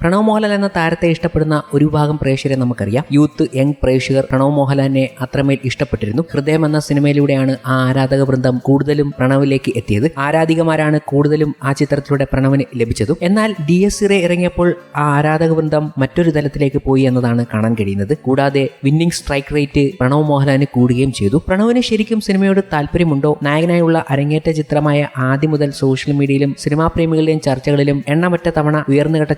പ്രണവ് മോഹൻലാൽ എന്ന താരത്തെ ഇഷ്ടപ്പെടുന്ന ഒരു വിഭാഗം പ്രേക്ഷകരെ നമുക്കറിയാം. യൂത്ത് യങ് പ്രേക്ഷകർ പ്രണവ് മോഹൻലാലിനെ അത്രമേൽ ഇഷ്ടപ്പെട്ടിരുന്നു. ഹൃദയം എന്ന സിനിമയിലൂടെയാണ് ആ ആരാധക വൃന്ദം കൂടുതലും പ്രണവിലേക്ക് എത്തിയത്. ആരാധികമാരാണ് കൂടുതലും ആ ചിത്രത്തിലൂടെ പ്രണവിന് ലഭിച്ചതും. എന്നാൽ ഡി എസ് ഇറെ ഇറങ്ങിയപ്പോൾ ആ ആരാധക വൃന്ദം മറ്റൊരു തലത്തിലേക്ക് പോയി എന്നതാണ് കാണാൻ കഴിയുന്നത്. കൂടാതെ വിന്നിംഗ് സ്ട്രൈക്ക് റേറ്റ് പ്രണവ് മോഹൻലാലിന് കൂടുകയും ചെയ്തു. പ്രണവിന് ശരിക്കും സിനിമയോട് താല്പര്യമുണ്ടോ? നായകനായുള്ള അരങ്ങേറ്റ ചിത്രമായ ആദ്യം മുതൽ സോഷ്യൽ മീഡിയയിലും സിനിമാ പ്രേമികളുടെയും ചർച്ചകളിലും എണ്ണമറ്റ തവണ ഉയർന്നുകെട്ട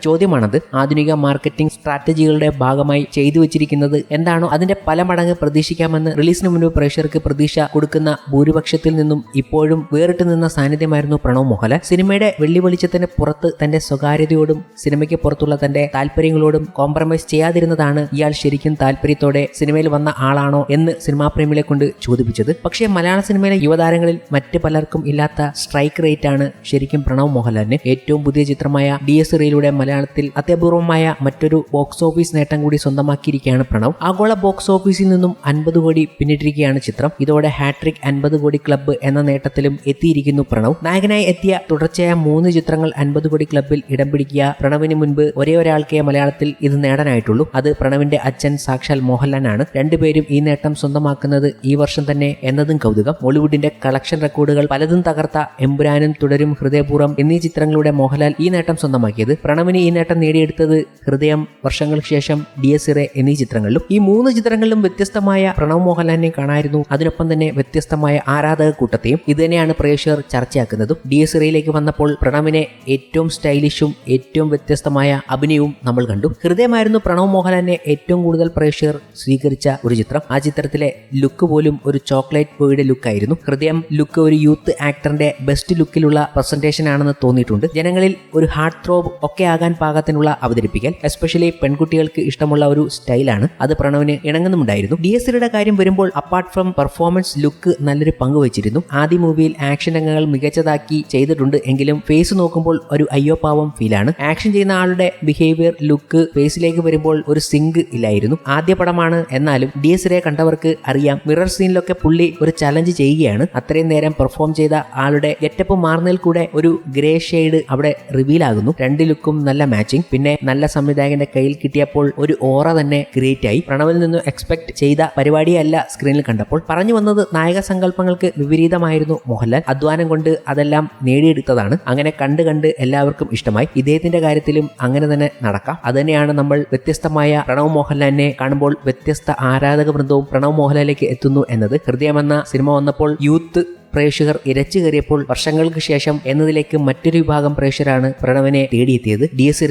ചോദ്യമാണത് ആധുനിക മാർക്കറ്റിംഗ് സ്ട്രാറ്റജികളുടെ ഭാഗമായി ചെയ്തു വെച്ചിരിക്കുന്നത് എന്താണോ അതിന്റെ പല മടങ്ങ് പ്രതീക്ഷിക്കാമെന്ന് റിലീസിന് മുൻപ് പ്രേക്ഷകർക്ക് പ്രതീക്ഷ കൊടുക്കുന്ന ഭൂരിപക്ഷത്തിൽ നിന്നും ഇപ്പോഴും വേറിട്ട് നിന്ന സാന്നിധ്യമായിരുന്നു പ്രണവ് മോഹൻലാൽ. സിനിമയുടെ വെള്ളി വെളിച്ചത്തിന് പുറത്ത് തന്റെ സ്വകാര്യതയോടും സിനിമയ്ക്ക് പുറത്തുള്ള തന്റെ താല്പര്യങ്ങളോടും കോംപ്രമൈസ് ചെയ്യാതിരുന്നതാണ് ഇയാൾ ശരിക്കും താല്പര്യത്തോടെ സിനിമയിൽ വന്ന ആളാണോ എന്ന് സിനിമാ പ്രേമികളെ കൊണ്ട് ചോദിപ്പിച്ചത്. പക്ഷേ മലയാള സിനിമയിലെ യുവതാരങ്ങളിൽ മറ്റ് പലർക്കും ഇല്ലാത്ത സ്ട്രൈക്ക് റേറ്റ് ആണ് ശരിക്കും പ്രണവ് മോഹൻലാലിന്. ഏറ്റവും പുതിയ ചിത്രമായ ഡി എസ് റിയിലൂടെ മലയാളത്തിൽ അത്യപൂർവമായ മറ്റൊരു ബോക്സ് ഓഫീസ് നേട്ടം കൂടി സ്വന്തമാക്കിയിരിക്കുകയാണ് പ്രണവ്. ആഗോള ബോക്സ് ഓഫീസിൽ നിന്നും അൻപത് കോടി പിന്നിട്ടിരിക്കുകയാണ് ചിത്രം. ഇതോടെ ഹാട്രിക് അൻപത് കോടി ക്ലബ്ബ് എന്ന നേട്ടത്തിലും എത്തിയിരിക്കുന്നു പ്രണവ്. നായകനായി എത്തിയ തുടർച്ചയായ മൂന്ന് ചിത്രങ്ങൾ അൻപത് കോടി ക്ലബ്ബിൽ ഇടം പിടിക്കുക പ്രണവിന് മുൻപ് ഒരേ ഒരാൾക്കേ മലയാളത്തിൽ ഇത് നേടാനായിട്ടുള്ളൂ. അത് പ്രണവിന്റെ അച്ഛൻ സാക്ഷാൽ മോഹൻലാലാണ് രണ്ടുപേരും ഈ നേട്ടം സ്വന്തമാക്കുന്നത് ഈ വർഷം തന്നെ എന്നതും കൗതുകം. ബോളിവുഡിന്റെ കളക്ഷൻ റെക്കോർഡുകൾ പലതും തകർത്ത എമ്പുരാനും തുടരും ഹൃദയപൂർവം എന്നീ ചിത്രങ്ങളുടെ മോഹൻലാൽ ഈ നേട്ടം സ്വന്തമാക്കിയത്. പ്രണവിന് ഈ നേട്ടം നേടിയെടുത്തത് ഹൃദയം വർഷങ്ങൾക്ക് ശേഷം ഡി എസ് ഇറെ എന്നീ ചിത്രങ്ങളിലും. ഈ മൂന്ന് ചിത്രങ്ങളിലും വ്യത്യസ്തമായ പ്രണവ് മോഹൻലാലിനെ കാണായിരുന്നു. അതിനൊപ്പം തന്നെ വ്യത്യസ്തമായ ആരാധക കൂട്ടത്തെയും ഇത് തന്നെയാണ് പ്രേക്ഷകർ ചർച്ചയാക്കുന്നതും. ഡി എസ് ഇറയിലേക്ക് വന്നപ്പോൾ പ്രണവിനെ ഏറ്റവും സ്റ്റൈലിഷും ഏറ്റവും വ്യത്യസ്തമായ അഭിനയവും നമ്മൾ കണ്ടു. ഹൃദയമായിരുന്നു പ്രണവ് മോഹൻലാലിനെ ഏറ്റവും കൂടുതൽ പ്രേക്ഷകർ സ്വീകരിച്ച ഒരു ചിത്രം. ആ ചിത്രത്തിലെ ലുക്ക് പോലും ഒരു ചോക്ലേറ്റ് ബോയുടെ ലുക്കായിരുന്നു ഹൃദയം ലുക്ക് ഒരു യൂത്ത് ആക്ടറിന്റെ ബെസ്റ്റ് ലുക്കിലുള്ള പ്രസന്റേഷൻ ആണെന്ന് തോന്നിയിട്ടുണ്ട്. ജനങ്ങളിൽ ഒരു ഹാർട്ട് ത്രോബ് ഒക്കെ ആകാൻ പാകത്തിനുള്ള അവതരിപ്പിക്കൽ എസ്പെഷ്യലി പെൺകുട്ടികൾക്ക് ഇഷ്ടമുള്ള ഒരു സ്റ്റൈലാണ് അത് പ്രണവിന് ഇണങ്ങുന്നുണ്ടായിരുന്നു ഡി എസ് സിയുടെ കാര്യം വരുമ്പോൾ അപ്പാർട്ട് ഫ്രം പെർഫോമൻസ് ലുക്ക് നല്ലൊരു പങ്ക് വെച്ചിരുന്നു ആദ്യ മൂവിയിൽ ആക്ഷൻ രംഗങ്ങൾ മികച്ചതാക്കി ചെയ്തിട്ടുണ്ട് എങ്കിലും ഫേസ് നോക്കുമ്പോൾ ഒരു അയ്യോ പാവം ഫീലാണ് ആക്ഷൻ ചെയ്യുന്ന ആളുടെ ബിഹേവിയർ ലുക്ക് ഫേസിലേക്ക് വരുമ്പോൾ ഒരു സിങ്ക് ഇല്ലായിരുന്നു. ആദ്യ പടമാണ് എന്നാലും ഡി എസ് സിയെ കണ്ടവർക്ക് അറിയാം മിറർ സീനിലൊക്കെ പുള്ളി ഒരു ചലഞ്ച് ചെയ്യുകയാണ്. അത്രയും നേരം പെർഫോം ചെയ്ത ആളുടെ ഗെറ്റപ്പ് മാറുന്നതിൽ കൂടെ ഒരു ഗ്രേ ഷെയ്ഡ് അവിടെ റിവീൽ ആകുന്നു. രണ്ട് ലുക്കും നല്ല മാച്ചിങ് പിന്നെ നല്ല സംവിധായകന്റെ കയ്യിൽ കിട്ടിയപ്പോൾ ഒരു ഓറ തന്നെ ക്രിയേറ്റ് ആയി. പ്രണവിൽ നിന്ന് എക്സ്പെക്ട് ചെയ്ത പരിപാടിയല്ല സ്ക്രീനിൽ കണ്ടപ്പോൾ പറഞ്ഞു വന്നത് നായക സങ്കല്പങ്ങൾക്ക് വിപരീതമായിരുന്നു മോഹൻലാൽ. അധ്വാനം കൊണ്ട് അതെല്ലാം നേടിയെടുത്തതാണ്. അങ്ങനെ കണ്ട് കണ്ട് എല്ലാവർക്കും ഇഷ്ടമായി. ഇദ്ദേഹത്തിന്റെ കാര്യത്തിലും അങ്ങനെ തന്നെ നടക്കാം. അതുതന്നെയാണ് നമ്മൾ വ്യത്യസ്തമായ പ്രണവ് മോഹൻലാലിനെ കാണുമ്പോൾ വ്യത്യസ്ത ആരാധക വൃന്ദവും പ്രണവ് മോഹൻലാലിലേക്ക് എത്തുന്നു എന്നത്. ഹൃദയമെന്ന സിനിമ വന്നപ്പോൾ യൂത്ത് പ്രേക്ഷകർ ഇരച്ചു കയറിയപ്പോൾ വർഷങ്ങൾക്ക് ശേഷം എന്നതിലേക്ക് മറ്റൊരു വിഭാഗം പ്രേക്ഷകരാണ് പ്രണവനെ തേടിയെത്തിയത്. ഡി എസ്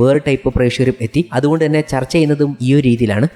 വേറെ ടൈപ്പ് പ്രേക്ഷകരും എത്തി. അതുകൊണ്ട് തന്നെ ചർച്ച ചെയ്യുന്നതും ഈ ഒരു രീതിയിലാണ്.